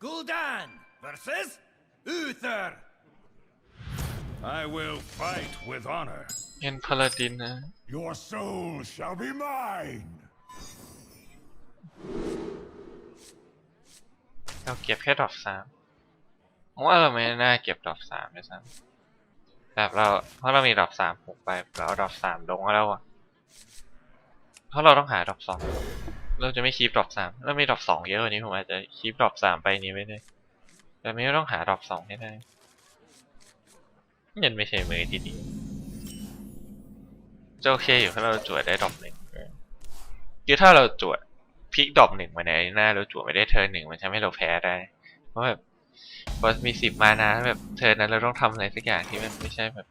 Gul'dan versus Uther. I will fight with honor. เอ็นพาลาดินนะ Your soul shall be mine. เราเก็บแค่ดรอปสามผมว่าเราไม่น่าเก็บดรอปสามด้วยซ้ำแบบเราเพราะเรามีดรอปสามหกไปเราเอาดรอปสามลงแล้วอะเพราะเราต้องหาดรอปสอง เราจะไม่คีบดรอปสามเราไมีดรอปสองเยอะกว่านี้ผมอาจจะคีบดรอปสามไปนี้ไม่ได้ แต่ไม่ต้องหาดรอปสองให้ได้ยันไม่ใช่มือที่ดีจะโอเคอยู่ถ้าเราจวดได้ดรอปหนึ่งคือถ้าเราจวดพลิกดรอปหนึ่งมาในหน้าแล้วจั่วไม่ได้เทิร์นหนึ่งมันทำให้เราแพ้ได้ เพราะแบบพอมีสิบมานะแบบเทิร์นนั้นเราต้องทำอะไรสักอย่างที่มันไม่ใช่แบบ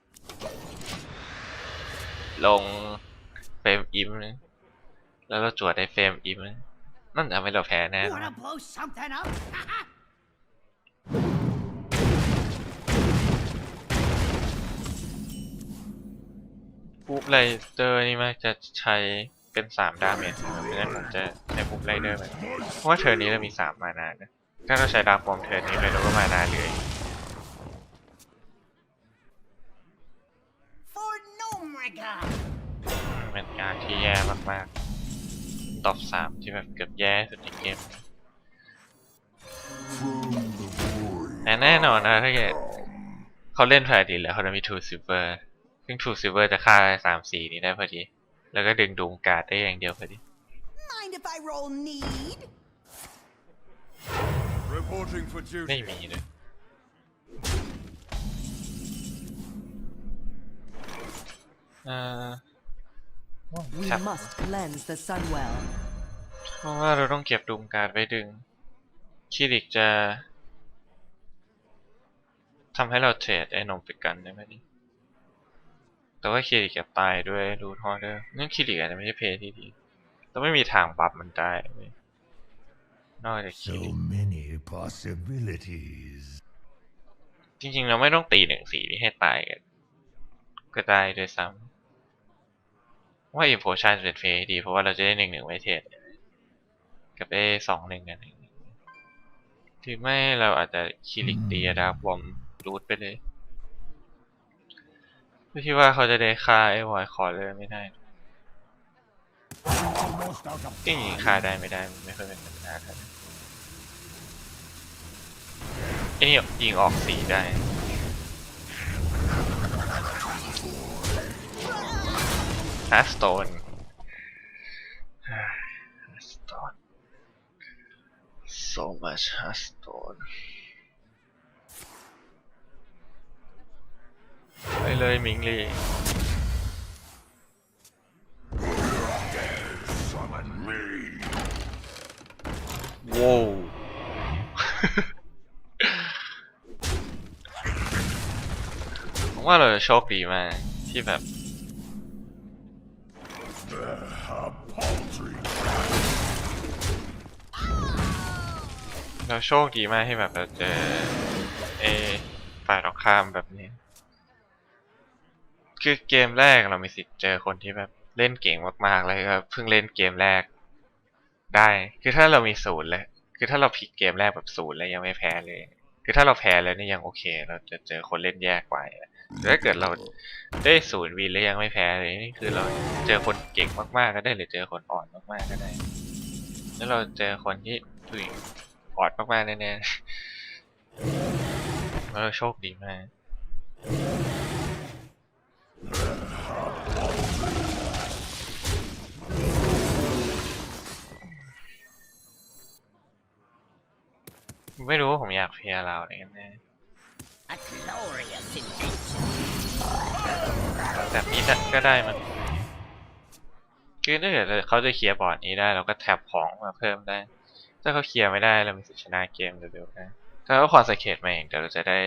ลงเฟรมอิมนะ แล้วเราจั่วได้เฟรมอิมนะนั่นทำให้เราแพ้แน่นอน Wanna blow something up? ปุ๊บไรเดอร์นี่มักจะใช้เป็นสามดาเมจเพราะฉะนั้นผมจะใช้ปุ๊บไรเดอร์ไปเพราะว่าเทิร์นนี้เรามีสามมานานะถ้าเราใช้ดาบฟอมเทิร์นนี้ไปเราก็มานาเลย For Nomriga. เป็นการที่แย่มากๆ ตอบสามที่แบบเกือบแย่สุดในเกมแต่แน่นอนนะถ้าเกิดเขาเล่นพาดีแล้วเขาจะมีทูซิเวอร์ซึ่งทูซิเวอร์จะฆ่าสามสี่นี้ได้พอดี แล้วก็ดึงดูมการ์ดได้อย่างเดียวพอดี Mind if I roll need? Reporting for ไม่ duty. มีเลยเอ่อ We ครับ must cleanse the Sunwell. เพราะว่าเราต้องเก็บดูมการ์ดไว้ดึงคิริกจะทำให้เราเทรดไอ้นมไปกันได้ไหมนี่แต่ว่าคิริกจะตายด้วยรูทอเดอร์นั่นคิริกอาจจะไม่ใช่เพลย์ที่ดีแต่ไม่มีทางปรับมันได้เว้ยนอกจากคิริ So many possibilities. จริงๆเราไม่ต้องตีหนึ่งสีนี้ให้ตายกันก็ได้ด้วยซ้ำ ว่าอินโพชันเป็นเฟสดี เพราะว่าเราจะได้หนึ่งหนึ่งไว้เทรดกับได้สองหนึ่งกันหนึ่งไม่เราอาจจะคิริกตีดาบอมรูดไปเลยเพื่อที่ว่าเขาจะได้ฆ่าไอ้วอยคอร์เลอร์ไม่ได้จริงๆฆ่าได้ไม่ได้ไม่ค่อยเป็นปัญหาเท่าไหร่ไอ้นี่ยิงออกสีได้ ฮัสโตนฮัสโตน so much ฮัสโตนไปเลยมิงลี summon me. ว้าวผมว่าเราจะโชคดีมากที่แบบ เราโชคดีมากที่แบบเราเจอเอฝ่ายตรงข้ามแบบนี้ คือเกมแรกเรามีสิทธิ์เจอคนที่แบบเล่นเก่งมากๆเลยก็เพิ่งเล่นเกมแรก ได้ คือถ้าเรามีศูนย์เลยคือถ้าเราพลิกเกมแรกแบบศูนย์แล้วยังไม่แพ้เลย คือถ้าเราแพ้แล้วนี่ยังโอเค เราจะเจอคนเล่นแย่กว่าแต่ถ้าเกิดเราได้ศูนย์วีแล้วยังไม่แพ้เลยนี่คือเราเจอคนเก่งมากๆก็ได้หรือเจอคนอ่อนมากๆก็ได้ แล้วเราเจอคนที่ถุย อ่อนมากๆแน่ๆแล้วเราโชคดีมากไม่รู้ว่าผมอยากเพียร์เราอะไรกันแน่แบบนี้ได้ก็ได้มันคือถ้าเกิดเขาจะเคลียร์บอร์ดนี้ได้ เราก็แท็บของมาเพิ่มได้ ถ้าเขาเคลียร์ไม่ได้เรามีสิทธิ์ชนะเกมเร็วๆได้ถ้าเขาคอนสเคตมาเองเดี๋ยวเราจะได้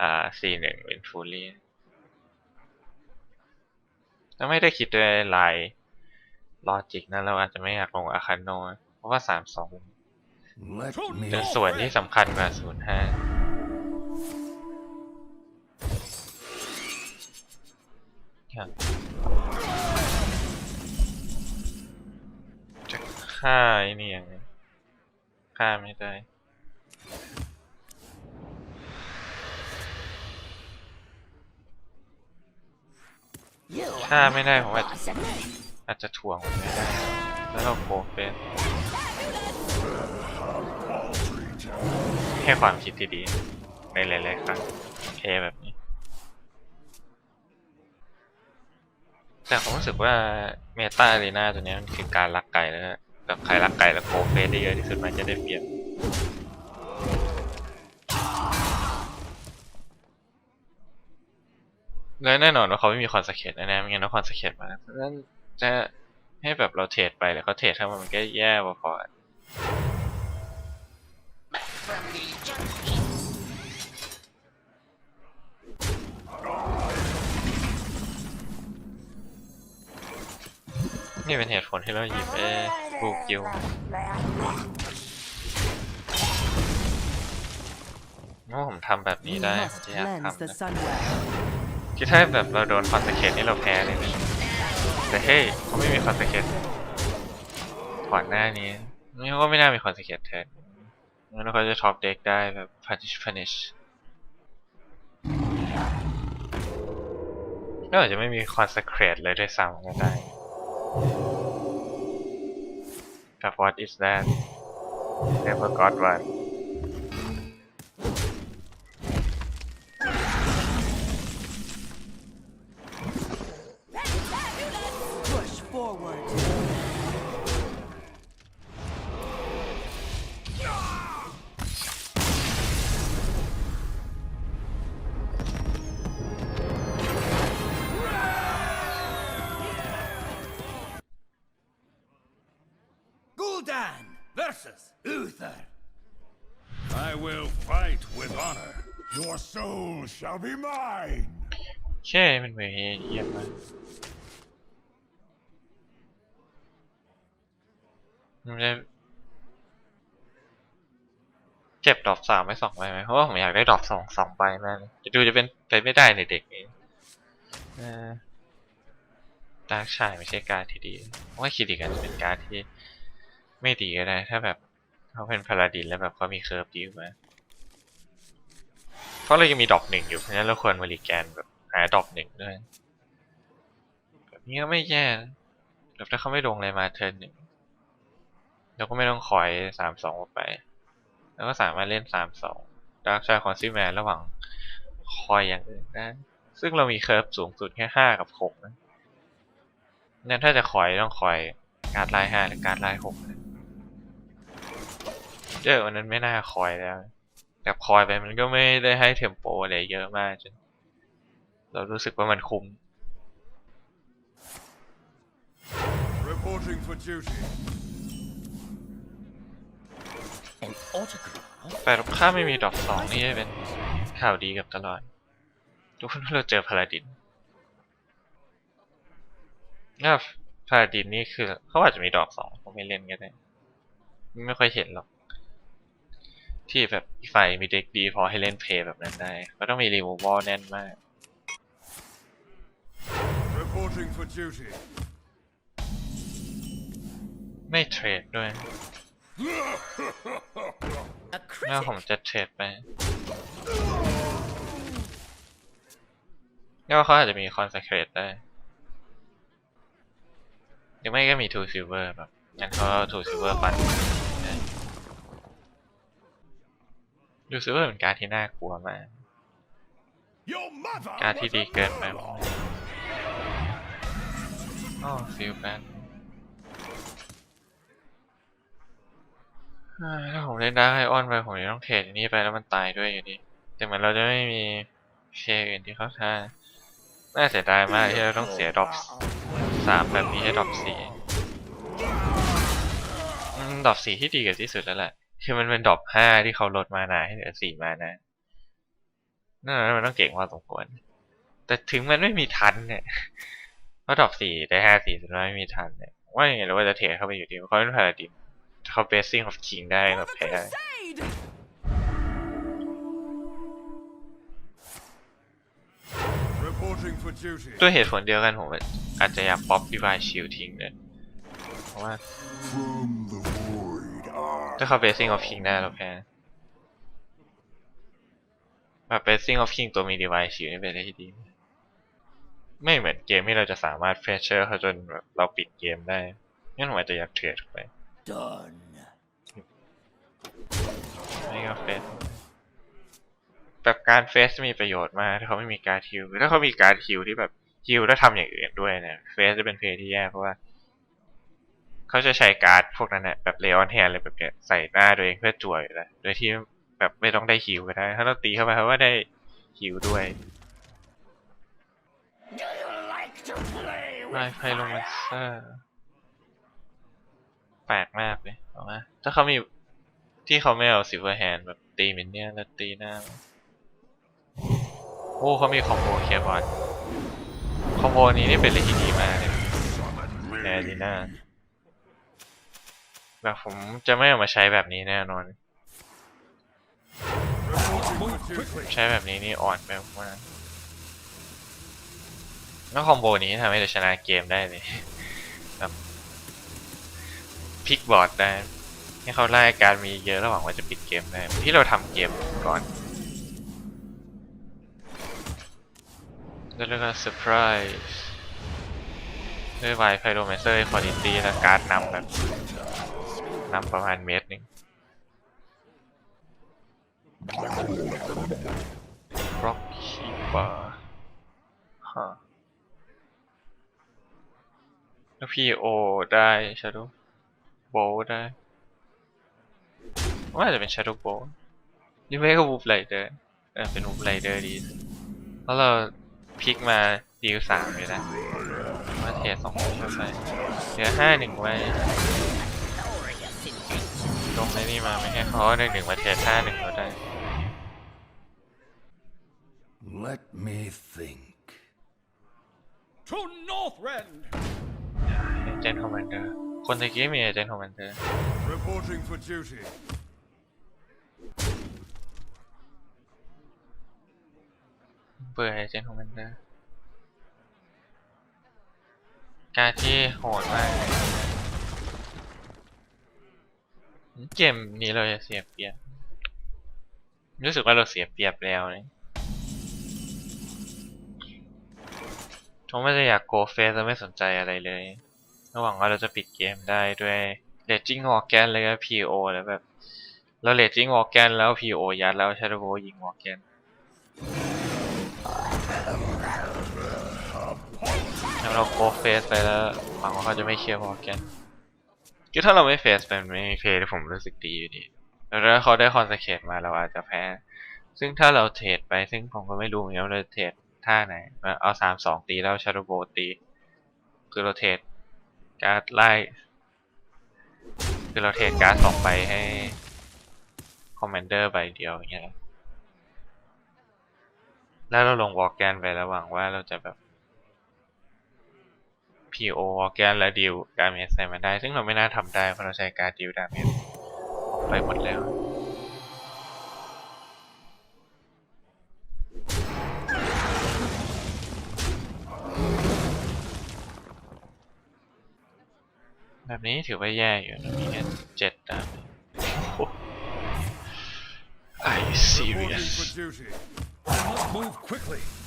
อ่า C1 เป็นฟูลี่ถ้าไม่ได้คิดด้วยลายลอจิกนะเราอาจจะไม่อยากลงอาคาโน เพราะว่าสามสอง Let me เป็นส่วนที่สำคัญกว่าศูนย์ห้าครับจะฆ่าไอ้นี่ยังไง ฆ่าไม่ได้ You ถ้าไม่ได้ผมอาจจะอาจจะถ่วงมันไม่ได้ แล้วเราโคเป็นให้ความคิดที่ดี ในหลายๆครั้งเทแบบนี้ แต่ผมรู้สึกว่าเมตาอารีนาตัวนี้มันคือการลักไก่แล้ว แบบใครลักไก่แล้วโคเฟสได้เยอะที่สุดมันจะได้เปรียบและแน่นอนว่าเขาไม่มีคอนสเคตแน่ๆไม่งั้นต้องคอนสเคตมาเพราะฉะนั้นจะให้แบบเราเทรดไปหรือเขาเทรดเข้ามามันก็แย่พอๆนี่เป็นเหตุผลที่เราหยิบเอ บูกิวว่าผมทำแบบนี้ You ได้ผม must จะอยาก cleanse ทำ the นะ Sunwell. คือถ้าแบบเราโดนคอนสเคตนี่เราแพ้เลยนะแต่เฮ้ยเขาไม่มีคอนสเคตก่อนหน้านี้นี่เขาก็ไม่น่ามีคอนสเคตแทนงั้นเขาจะท็อปเด็กได้แบบ punish punish ก็อาจจะไม่มีคอนสเคตเลยด้วยซ้ำก็ได้ แต่ what is that? Never got one shall be mine. ใช่เป็นเวย์เยี่ยมมากมันจะเก็บดอกสามไปสองใบไหมเพราะว่าผมอยากได้ดอกสองสองใบมากเลยจะดูจะเป็นไปไม่ได้ในเด็กนี้ดาร์กชายไม่ใช่การดที่ดีเพราะว่าคิดอีกอันจะเป็นการดที่ไม่ดีก็ได้ ถ้าแบบเขาเป็นพาราดินแล้วแบบเขามีเคิร์ฟดีมาเพ ราะเรายังมีดอกหนึ่งอยู่เพราะฉะนั้นเราควรมารีแกนแบบหาดอกหนึ่งด้วยแบบนี้ก็ไม่แย่แบบถ้าเขาไม่ลงอะไรมาเทิร์นหนึ่งเราก็ไม่ต้องคอยสามสองไป แล้วก็สามารถเล่นสามสองดาร์กชายคอนซิแมนระหว่างคอยอย่างอื่นได้ซึ่งเรามีเคิร์ฟสูงสุดแค่ห้ากับหกนะงั้นถ้าจะคอยต้องคอยการ์ดไล่ห้าหรือการ์ดไล่หกนะเจอวันนั้นไม่น่าคอยแล้ว แต่คอยไปมันก็ไม่ได้ให้เทมโปอะไรเยอะมากจนเรารู้สึกว่ามันคุ้ม Reporting for duty. An autograph? แต่ถ้าไม่มีดอกสองนี่จะเป็นข่าวดีกับตลอด ทุกคนเราเจอพาราดินถ้าพาราดินนี่คือเขาอาจจะมีดอกสองเขาไม่เล่นก็ได้ ไม่ค่อยเห็นหรอก ที่แบบไฟมีเด็กดีพอให้เล่นเพลย์แบบนั้นได้ ก็ต้องมีรีมูวอลแน่นมาก Reporting for duty. ไม่เทรดด้วย A ถ้าผม critic? จะเทรดไปก็เขาอาจจะมีคอนเซ c เ a t e ได้หรือไม่ก็มีทูซิลเวอร์แบบงั้นเขาทูซิลเวอร์ฟัน ทูซิลเวอร์เป็นการดที่น่ากลัวมาก Your mother การดที่ was ดี a เกินไป Babylon. อ๋อฟิลแบนถ้าผมเล่นได้ไอออนไปผมจะต้องเทรดอันนี้ไปแล้วมันตายด้วยอยู่ดี แต่เหมือนเราจะไม่มีเชร์อื่นที่เขาท่าน่าเสียดายมากที่เราต้องเสียดรอปสามแบบนี้ให้ดรอปสี่อืมดรอปสี่ที่ดีกับที่สุดแล้วแหละ คือมันเป็นดรอปห้าที่เขาลดมานาให้เหลือสี่มานะนั่นนะมันต้องเก่งพอสมควร แต่ถึงมันไม่มีทันเนี่ยเพราะดรอปสี่ได้ห้าสี่สุดท้ายไม่มีทันเนี่ยว่าอย่างไงเราก็จะเทเข้าไปอยู่ดีเพราะเขาเป็นพาราดินเขาเบสซิ่ง of king ได้แบบแพ้ Crusade! Reporting for duty. ด้วยเหตุผลเดียวกันผมอาจจะอยากป๊อปดีวายชิลทิ้งเลยเพราะว่า ถ้าเขาเบสซิ่ง of king ได้เราแพ้แบบ Blessing of King ตัวมี Divine Shield นี่เป็นอะไรที่ดี ไม่เหมือนเกมที่เราจะสามารถเฟชเชอร์เขาจนแบบเราปิดเกมได้งั้นผมอาจจะอยากเทรดไป Done. ไม่ก็เฟสแบบการเฟสมีประโยชน์มากถ้าเขาไม่มีการฮิลถ้าเขามีการฮิลที่แบบฮิลแล้วทำอย่างอื่นด้วยเนี่ยเฟสจะเป็นเพลย์ที่แย่เพราะว่า เขาจะใช้การ์ดพวกนั้นแหละแบบเลออนแฮนอะไรแบบเนี้ยใส่หน้าตัวเองเพื่อจ่วยอยู่แล้วโดยที่แบบไม่ต้องได้ฮิลก็ได้ ถ้าเราตีเข้าไปเขาก็ได้ฮิลด้วย Do you like to play ไล with ไพโรแมนเซอร์แปลกมากเลยเอามาถ้าเขามีที่เขาไม่เอาซิ l เวอร์แฮนแบบตีมินเนี่ยนแล้วตีหน้า โอ้เขามีคอมโบเคลียร์บอลคอมโบนี้นี่เป็นอะไรที่ดีมากเลยในอารีนา แบบผมจะไม่เอามาใช้แบบนี้แน่นอน ใช้แบบนี้นี่อ่อนไปมากแล้วคอมโบนี้ทำให้เราชนะเกมได้เลยแบบพลิกบอร์ดได้ ให้เขาไล่การมีเยอะระหว่างว่าจะปิดเกมได้ ที่เราทำเกมก่อนแล้วก็เซอร์ไพรส์ด้วยไวไพโรเมเซอร์คุณภาพและการ์ดนำแบบ น้ำประมาณเมตรหนึ่ง Rock Keeper ฮะแล้ว PO ได้ Shadow Bow ได้ว่าจะเป็น Shadow Bow นี่ไม่ก็ Wolf Rider เออเป็น Wolf Rider ดี แล้วเราพลิกมาดีลสามเลยนะมาเทสองเข้าไปเหลือห้าหนึ่งไว้ ลงในนี่มาไม่ให้เขาหนึ่งหนึ่งมาเทสห้าหนึ่งเราได้ Let me think. To Northrend. เอเจนต์คอมมานเดอร์คนตะกี้มีเอเจนต์คอมมานเดอร์ Reporting for duty. เบื่อเอเจนต์คอมมานเดอร์การที่โหดมาก เกมนี้เราจะเสียเปรียบ รู้สึกว่าเราเสียเปรียบแล้วเนี่ยผมไม่ได้อยากโกเฟสแล้วไม่สนใจอะไรเลย ระหวังว่าเราจะปิดเกมได้ด้วยเลจจิ้งวอร์แกนเลยก็ PO แล้วแบบ เราเลจจิ้งวอร์แกนแล้ว PO ยัดแล้วชาร์โบยิงวอร์แกนแล้วเราโกเฟสไปแล้วหวังว่าเขาจะไม่เคลียร์วอร์แกน คือถ้าเราไม่เฟสไปไม่เพลย์ผมรู้สึกดีอยู่ดี แล้วถ้าเขาได้คอนเซเคตมาเราอาจจะแพ้ ซึ่งถ้าเราเทรดไปซึ่งผมก็ไม่รู้เหมือนกันว่าเราเทรดท่าไหน เอาสามสองตีแล้วชาร์โบตี คือเราเทรดการ์ดไล่ คือเราเทรดการ์ดสองใบให้คอมมานเดอร์ใบเดียวอย่างเงี้ยแล้วเราลงวอลแกนไปแล้วหวังว่าเราจะแบบ PO วอลแกนและดิวดาเมจใส่มันได้ ซึ่งเราไม่น่าทำได้เพราะเราใช้การดิวดาเมจไปหมดแล้วแบบนี้ถือว่าแย่อยู่นะมีแค่เจ็ดดาเมจโอ้ Are you Reporting serious for duty. Move quickly.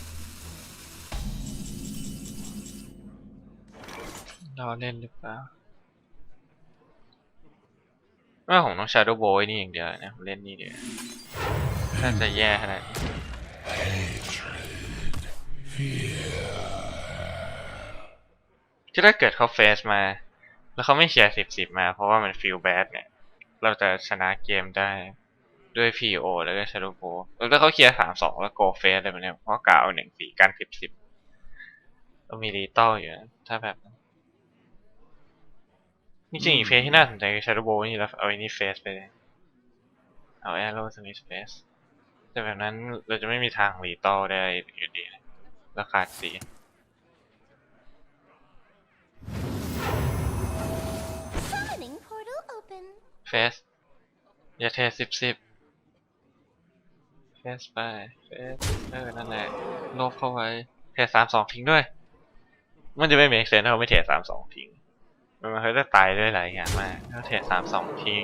เราเล่นหรือเปล่าว่าผมต้อง Shadow Boy นี่อย่างเดียวนะเล่นนี่เดียวน่าจะแย่ขนาดนี้ถ้าเกิดเขาเฟสมา แล้วเขาไม่เชียร์สิบสิบมา เพราะว่ามันฟีลแบดเนี่ย เราจะชนะเกมได้ด้วย PO แล้วก็ Shadow Bow แล้วถ้าเขาเคลียร์สามสองแล้วโกเฟสอะไรแบบเนี้ยเพราะกล่าวหนึ่งสี่การสิบสิบเรามีรีตอลอยู่นะถ้าแบบนั้น จริงๆอีกเฟสที่น่าสนใจคือ Shadow Bow นี่แล้วเอาไอ้นี่เฟสไปเลยเอา Arrow Smith Face แต่แบบนั้นเราจะไม่มีทางรีตอลได้อยู่ดีนะแล้วขาดสี Summoning portal open. เฟสอย่าเทสิบสิบเฟสไปเฟสเออนั่นแหละลบเข้าไว้เทสามสองทิ้งด้วย มันจะไม่มีเซนถ้าเราไม่เทสามสองทิ้ง มันเคยจะตายด้วยหลายอย่างมากถ้าเทสสามสองทิ้ง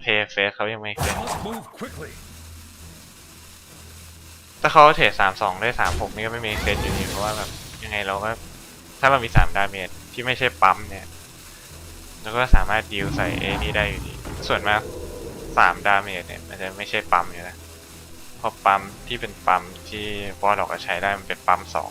เพย์เฟสเขายังไม่เคย Move quickly. ถ้าเขาเทรดสามสองได้สามหกนี่ก็ไม่มีเซนอยู่ดีเพราะว่าแบบยังไงเราก็ถ้าเรามีสามดาเมจที่ไม่ใช่ปั๊มเนี่ยเราก็สามารถดีลใส่เอนี่ได้อยู่ดี ส่วนมากสามดาเมจเนี่ยมันจะไม่ใช่ปั๊มอยู่นะเพราะปั๊มที่เป็นปั๊มที่บอลออกใช้ได้มันเป็นปั๊มสอง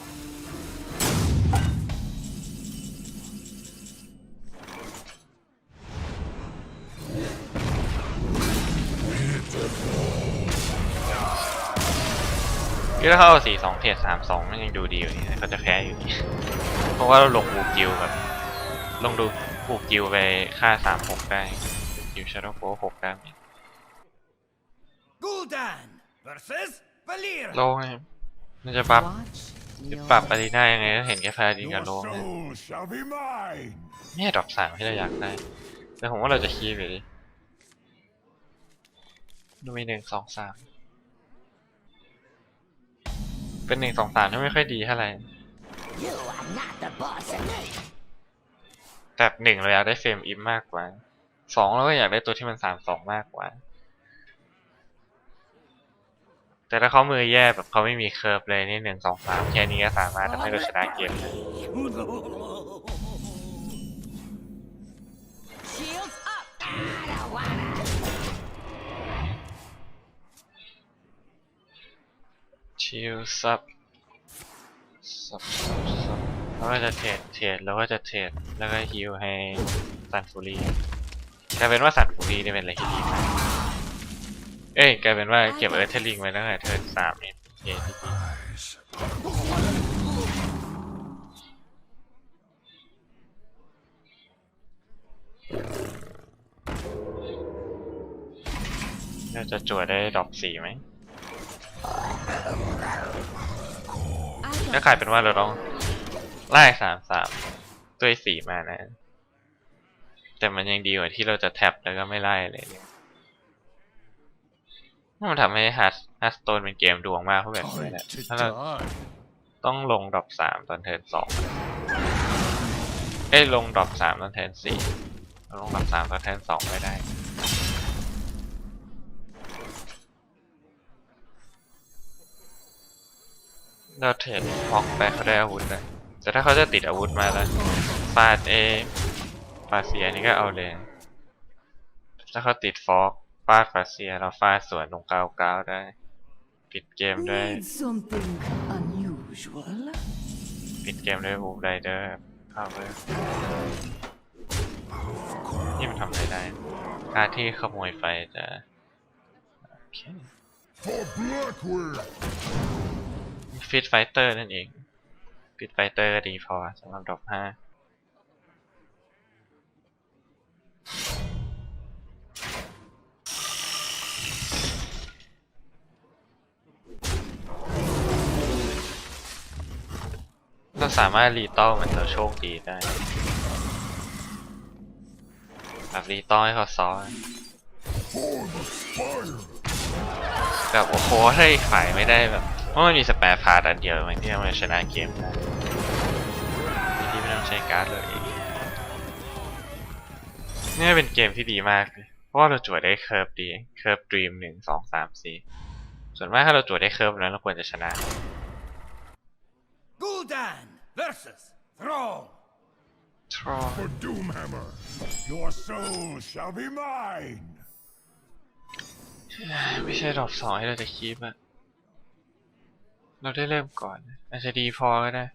คือถ้าเขาเอาสี่สองเทรดสามสองมันยังดูดีอยู่นี่เขาจะแพ้อยู่ดีเพราะว่าเราลงบูกิวแบบลงดูบูกิวไปค่าสามหกได้กิวชาร์โดโฟหกได้ Gul'dan versus Valir. โลไงมันจะปรับ Watch จะ your ปรับอารีนายังไงก็เห็นแค่พาดินกับ Your โลนะ soul shall be mine. เนี่ยดรอปสามที่เราอยากได้ แต่ผมว่าเราจะคีบอยู่ดิดูมีหนึ่งสองสาม เป็นหนึ่งสองสามที่ไม่ค่อยดีเท่าไหร่แต่หนึ่งเราอยากได้เฟรมอิมมากกว่าสองเราก็อยากได้ตัวที่มันสามสองมากกว่า แต่ถ้าเขามือแย่แบบเขาไม่มีเคิร์ฟเลยนี่หนึ่งสองสามแค่นี้ก็สามารถทำให้เราชนะเกมได้ ชิลซับซับซับซับแล้วก็จะเทรดเทรดแล้วก็จะเทรดแล้วก็ฮิวให้ซันฟูรีกลายเป็นว่าซันฟูรีนี่เป็นอะไรที่ดีมากเอ้ยกลายเป็นว่าเก็บเอิร์เทลลิงไว้ตั้งแต่เทิร์นสามนี่เกมที่ดีเราจะจั่วได้ดอกสี่ไหม I ก็กลายเป็นว่าเราต้องไล่สามสามด้วยสี่มานะ แต่มันยังดีกว่าที่เราจะแท็บแล้วก็ไม่ไล่เลยเนี่ยมันทำให้ฮัสฮัสโตนเป็นเกมดวงมากเพราะแบบนี้แหละถ้าเราต้องลงดรอปสามตอนเทิร์นสองเอ้ยลงดรอปสามตอนเทิร์นสี่เราลงดรอปสามตอนเทิร์นสองไม่ได้ เราเทรดฮอกไปเขาได้อาวุธเลยแต่ถ้าเขาจะติดอาวุธมาแล้วฟาดเอฟาเซียนี่ก็เอาเลยถ้าเขาติดฟอกฟาดฟาเซียเราฟาดสวนลงเก้าเก้าได้ปิดเกมด้วย need something unusual. ปิดเกมด้วยบูไรเดอร์พาวเวอร์นี่มันทำอะไรได้การที่ขโมยไฟจะโอเค For Blackwood. ฟิตไฟเตอร์นั่นเอง ฟิตไฟเตอร์ก็ดีพอสำหรับดอกห้าเราสามารถรีตอลมันเราโชคดีได้แบบรีตอลให้เขาซ้อนแบบโอ้โหถ้าอีกฝ่ายไม่ได้แบบ เพราะมันมีสแปร์พาร์ตอันเดียวมันที่ทำให้ชนะเกมได้ที่ไม่ต้องใช้การ์ดเลยนี่เป็นเกมที่ดีมากเลยเพราะว่าเราจวดได้เคิร์ฟดี เคิร์ฟดรีมหนึ่งสองสามสี่ส่วนมากถ้าเราจวดได้เคิร์ฟนั้นเราควรจะชนะ Gul'dan versus Thrall. ทรอ For Doomhammer. Your soul shall be mine. ไม่ใช่ดรอปสองให้เราจะคีบอะ เราได้เริ่มก่อน อาจจะดีพอก็ได้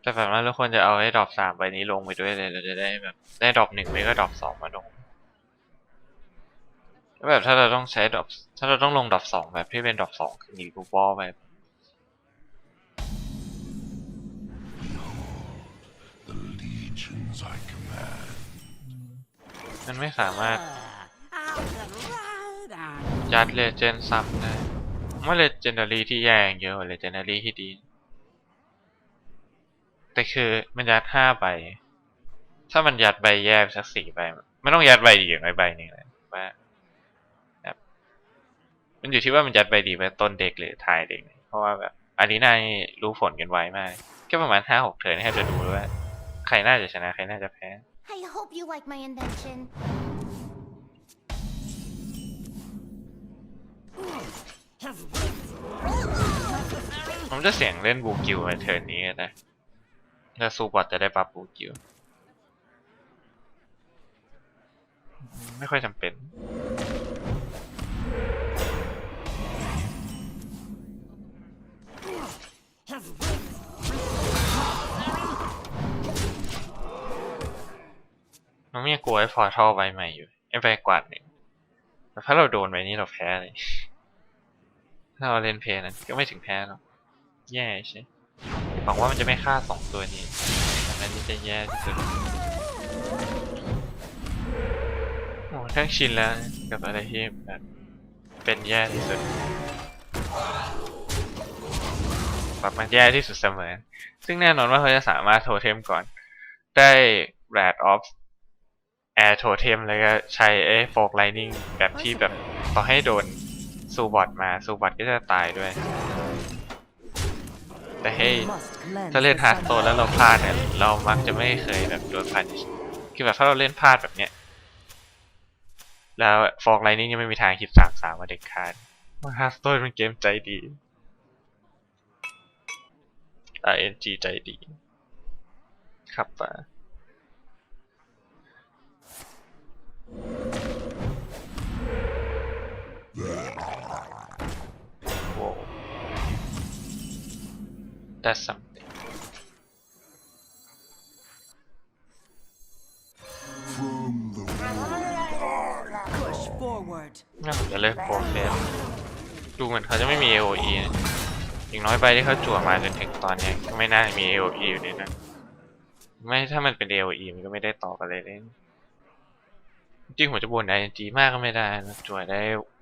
แต่แบบนั้นเราควรจะเอาไอ้ดรอปสามใบนี้ลงไปด้วยเลย เราจะได้แบบได้ดรอปหนึ่งไม่ก็ดรอปสองมาลงแล้วแบบถ้าเราต้องใช้ดรอปถ้าเราต้องลงดรอปสองแบบที่เป็นดรอปสองคือมีกูบอลไป The legions I command. มันไม่สามารถ I'll get right on. ยัดเลเจนด์ซ้ำได้ผม ว่าเลเจนดารีที่แย่งเยอะกว่าเลเจนดารีที่ดี แต่คือมันยัดห้าใบ ถ้ามันยัดใบแย่สักสี่ใบไม่ต้องยัดใบดีอย่างไรใบหนึ่งเลยว่ามันอยู่ที่ว่ามันยัดใบดีไปต้นเด็กหรือท้ายเด็ก เพราะว่าแบบอันนี้นายรู้ผลกันไวมากแค่ประมาณห้าหกเทิร์นแทบจะดูว่า ใครน่าจะชนะ ใครน่าจะแพ้ I hope you like my invention. ผมจะเสียงเล่นบูกิวในเทิร์นนี้ก็ได้ถ้าซูบอทจะได้บัฟบูกิว ไม่ค่อยจำเป็นมันไม่กลัวไอ้พอร์ทัลใบใหม่อยู่ไอ้ใบกวาดเนี่ยแต่ถ้าเราโดนใบนี้เราแพ้เลย ถ้าเราเล่นเพลย์นั้นก็ไม่ถึงแพ้หรอกแย่ใช่หวังว่ามันจะไม่ฆ่าสองตัวนี้อันนั้นนี่จะแย่ที่สุดโอ้ทั้งชินแล้วกับอะไรที่แบบเป็นแย่ที่สุดแบบมันแย่ที่สุดเสมอ ซึ่งแน่นอนว่าเขาจะสามารถโทเทมก่อน ได้ Rat of Air Totem แล้วก็ใช้เอ้โฟกไลนิ่งแบบที่แบบต่อให้โดน ซูบอทมาซูบอทก็จะตายด้วย แต่ให้ Must cleanse ถ้าเล่น the ฮาร์ดโต sun. แล้วเราพลาดเนี่ยเรามักจะไม่เคยแบบโดนพันคือแบบถ้าเราเล่นพลาดแบบเนี้ยแล้วฟอกไลนิ่งยังไม่มีทางคิดสามสามมาเด็กขาดว่าฮาร์ดโตเป็นเกมใจดี RNG ใจดี ครับป่ะโ That's something From the Push forward. น่าจะเลิกโปรเฟสดูเหมือนเขาจะไม่มี AOE นะอย่างน้อยใบที่เขาจั่วมาจนถึงตอนเนี้ยก็ไม่น่ามี AOE อยู่ในนั้นไม่ถ้ามันเป็น AOE มันก็ไม่ได้ต่อกันเลยเล่นจริงๆผมจะบ่น ING มากก็ไม่ได้นะจั่วได้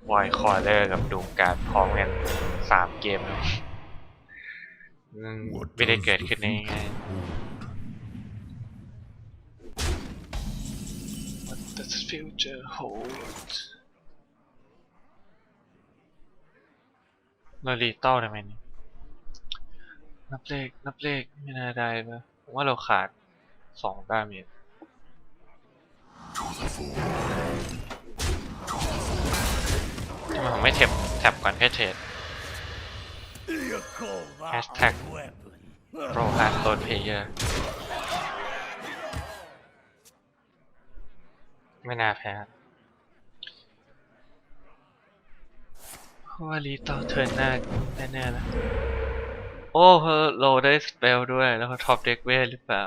Void Caller กับดูมการ์ดพร้อมกันสามเกมแล้วอืม What ไม่ได้ does เกิด the ขึ้นได้ future ง่าย hold? What does the future hold เรารีเต้าได้ไหมเนี่ยนับเลข นับเลข ไม่น่าได้ปะผมว่าเราขาดสองดาเมจ To the fore. ทำไมผมไม่เทปแท็บก่อนแค่เทรด You call that Hashtag. a weapon? โปรฮาร์ดโตนเพเยอร์ไม่น่าแพ้เพราะว่ารีเต้าเทิร์นหน้าแน่ๆแล้วโอ้เพอโลได้สเปลด้วย แล้วก็ท็อปเด็กเวทหรือเปล่า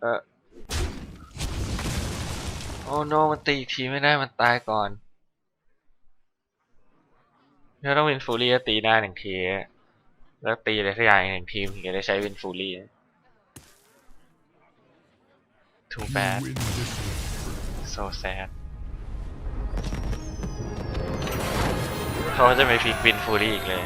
เออ โอ้โนมันตีอีกทีไม่ได้มันตายก่อนเราต้องวินฟูรี่ตีได้หนึ่งที แล้วตีอะไรสักอย่างหนึ่งทีมถึงจะได้ใช้วินฟูรี่ too bad win this one. so sad เขาจะไม่ฟิกวินฟูรี่อีกเลย